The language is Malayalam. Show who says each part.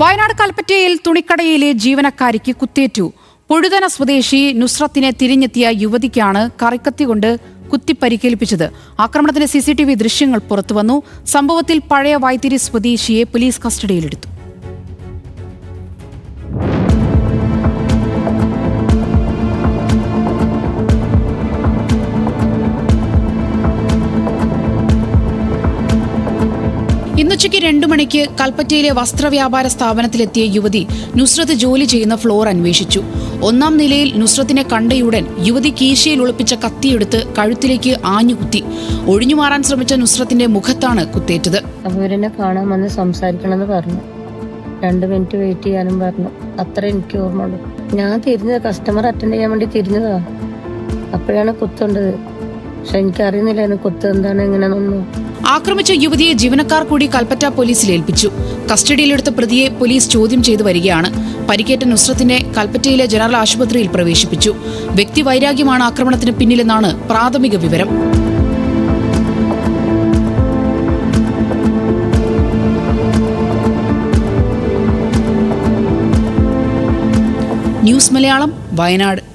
Speaker 1: വയനാട് കൽപ്പറ്റയിൽ തുണിക്കടയിലെ ജീവനക്കാരിക്ക് കുത്തേറ്റു. പൊഴുതന സ്വദേശി നുസ്രത്തിനെ തിരിഞ്ഞെത്തിയ യുവതിക്കാണ് കറിക്കത്തി കൊണ്ട് കുത്തിപ്പരിക്കേൽപ്പിച്ചത്. ആക്രമണത്തിന്റെ സി സി ടി വി ദൃശ്യങ്ങൾ പുറത്തുവന്നു. സംഭവത്തിൽ പഴയ വൈത്തിരി സ്വദേശിയെ പോലീസ് കസ്റ്റഡിയിലെടുത്തു. ഇന്നുച്ചയ്ക്ക് രണ്ടു മണിക്ക് കൽപ്പറ്റയിലെ വസ്ത്രവ്യാപാര സ്ഥാപനത്തിലെത്തിയ യുവതി നുസ്രത്ത് ജോലി ചെയ്യുന്ന ഫ്ലോർ അന്വേഷിച്ചു. ഒന്നാം നിലയിൽ നുസ്രത്തിനെ കണ്ടയുടൻ യുവതി കീശയിൽ ഒളിപ്പിച്ച കത്തിയെടുത്ത് കഴുത്തിലേക്ക് ആഞ്ഞുകുത്തി. ഒഴിഞ്ഞു മാറാൻ ശ്രമിച്ച നുസ്രത്തിന്റെ മുഖത്താണ് കുത്തേറ്റത്.
Speaker 2: അവരെന്നെ കാണാൻ സംസാരിക്കണമെന്ന് പറഞ്ഞു. രണ്ട് മിനിറ്റ് വെയിറ്റ് ചെയ്യാനും പറഞ്ഞു. അത്ര എനിക്ക് ഓർമ്മയുള്ളൂ. ഞാൻ തിരിഞ്ഞത്. കസ്റ്റമർ അറ്റൻഡ് ചെയ്യാൻ വേണ്ടി തിരിഞ്ഞതാ. അപ്പോഴാണ് കുത്തുണ്ടത്. പക്ഷെ എനിക്കറിയുന്നില്ല അറിയുന്നില്ലായിരുന്നു കുത്ത് എന്താണ് എങ്ങനെയാണെന്നൊന്നും.
Speaker 1: ആക്രമിച്ച യുവതിയെ ജീവനക്കാർ കൂടി കൽപ്പറ്റ പോലീസിൽ ഏൽപ്പിച്ചു. കസ്റ്റഡിയിലെടുത്ത പ്രതിയെ പോലീസ് ചോദ്യം ചെയ്തു വരികയാണ്. പരിക്കേറ്റ നുസ്രത്തിനെ കൽപ്പറ്റയിലെ ജനറൽ ആശുപത്രിയിൽ പ്രവേശിപ്പിച്ചു. വ്യക്തി വൈരാഗ്യമാണ് ആക്രമണത്തിന് പിന്നിലെന്നാണ് പ്രാഥമിക വിവരം. ന്യൂസ് മലയാളം വയനാട്.